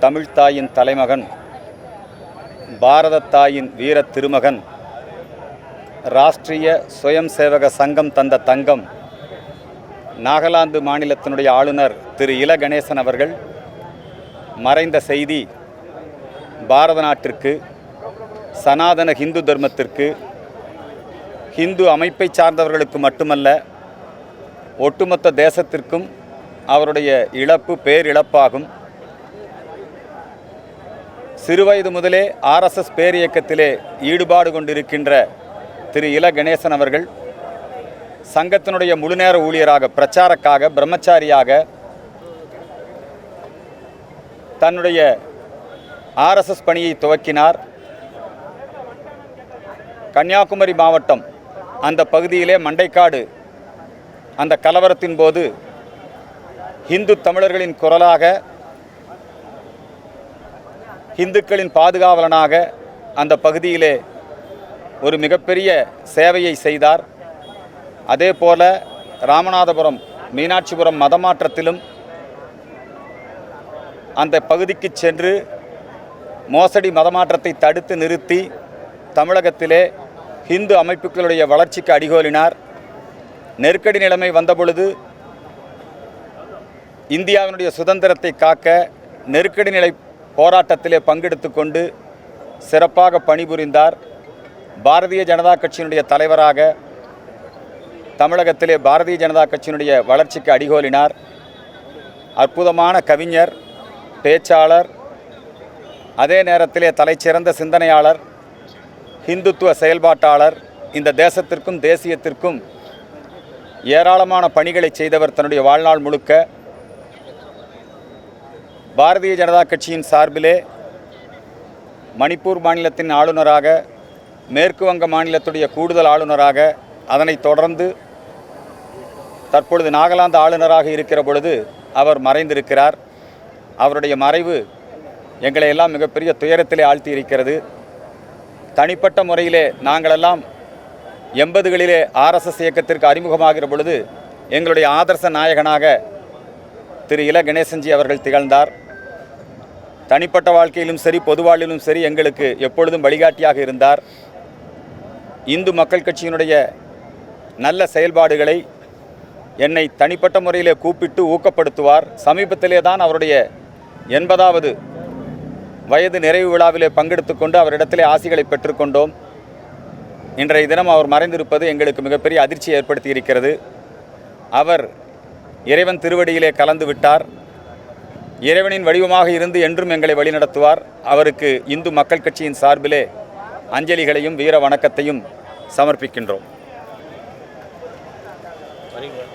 தமிழ்த்தாயின் தலைமகன் பாரதத்தாயின் வீர திருமகன் ராஷ்டிரிய சுயம் சேவக சங்கம் தந்த தங்கம் நாகாலாந்து மாநிலத்தினுடைய ஆளுநர் திரு. இல. கணேசன் அவர்கள் மறைந்த செய்தி பாரத நாட்டிற்கு சனாதன ஹிந்து தர்மத்திற்கு ஹிந்து அமைப்பை சார்ந்தவர்களுக்கு மட்டுமல்ல ஒட்டுமொத்த தேசத்திற்கும் அவருடைய இழப்பு பேரிழப்பாகும். சிறுவயது முதலே ஆர்எஸ்எஸ் பேரியக்கத்திலே ஈடுபாடு கொண்டிருக்கின்ற திரு இல கணேசன் அவர்கள் சங்கத்தினுடைய முழுநேர ஊழியராக பிரச்சாரக்காக பிரம்மச்சாரியாக தன்னுடைய ஆர்எஸ்எஸ் பணியை துவக்கினார். கன்னியாகுமரி மாவட்டம் அந்த பகுதியிலே மண்டைக்காடு அந்த கலவரத்தின் போது இந்து தமிழர்களின் குரலாக இந்துக்களின் பாதுகாவலனாக அந்த பகுதியிலே ஒரு மிகப்பெரிய சேவையை செய்தார். அதே போல ராமநாதபுரம் மீனாட்சிபுரம் மதமாற்றத்திலும் அந்த பகுதிக்கு சென்று மோசடி மதமாற்றத்தை தடுத்து நிறுத்தி தமிழகத்திலே இந்து அமைப்புகளுடைய வளர்ச்சிக்கு அடிகோலினார். நெருக்கடி நிலைமை வந்தபொழுது இந்தியாவினுடைய சுதந்திரத்தை காக்க நெருக்கடி நிலை போராட்டத்திலே பங்கெடுத்து கொண்டு சிறப்பாக பணிபுரிந்தார் பாரதிய ஜனதா கட்சியினுடைய தலைவராக தமிழகத்திலே பாரதிய ஜனதா கட்சியினுடைய வளர்ச்சிக்கு அடிகோலினார். அற்புதமான கவிஞர் பேச்சாளர் அதே நேரத்திலே தலைச்சிறந்த சிந்தனையாளர் ஹிந்துத்துவ செயல்பாட்டாளர் இந்த தேசத்திற்கும் தேசியத்திற்கும் ஏராளமான பணிகளை செய்தவர் தன்னுடைய வாழ்நாள் முழுக்க பாரதிய ஜனதா கட்சியின் சார்பிலே மணிப்பூர் மாநிலத்தின் ஆளுநராக மேற்கு வங்க மாநிலத்துடைய கூடுதல் ஆளுநராக அதனைத் தொடர்ந்து தற்பொழுது நாகாலாந்து ஆளுநராக இருக்கிற பொழுது அவர் மறைந்திருக்கிறார். அவருடைய மறைவு எங்களை எல்லாம் மிகப்பெரிய துயரத்திலே ஆழ்த்தி இருக்கிறது. தனிப்பட்ட முறையிலே நாங்களெல்லாம் எண்பதுகளிலே ஆர்எஸ்எஸ் இயக்கத்திற்கு அறிமுகமாகிற பொழுது எங்களுடைய ஆதர்ச நாயகனாக திரு இல கணேசன்ஜி அவர்கள் திகழ்ந்தார். தனிப்பட்ட வாழ்க்கையிலும் சரி பொது வாழ்விலும் சரி எங்களுக்கு எப்பொழுதும் வழிகாட்டியாக இருந்தார். இந்து மக்கள் கட்சியினுடைய நல்ல செயல்பாடுகளை என்னை தனிப்பட்ட முறையிலே கூப்பிட்டு ஊக்கப்படுத்துவார். சமீபத்திலே தான் அவருடைய எண்பதாவது வயது நிறைவு விழாவிலே பங்கெடுத்து கொண்டு அவரிடத்திலே ஆசிகளை பெற்றுக்கொண்டோம் இன்றைய தினம் அவர் மறைந்திருப்பது எங்களுக்கு மிகப்பெரிய அதிர்ச்சியை ஏற்படுத்தி இருக்கிறது அவர் இறைவன் திருவடியிலே கலந்து விட்டார். இறைவனின் வடிவமாக இருந்து என்றும் எங்களை வழிநடத்துவார். அவருக்கு இந்து மக்கள் கட்சியின் சார்பிலே அஞ்சலிகளையும் வீர வணக்கத்தையும் சமர்ப்பிக்கின்றோம். சரிங்க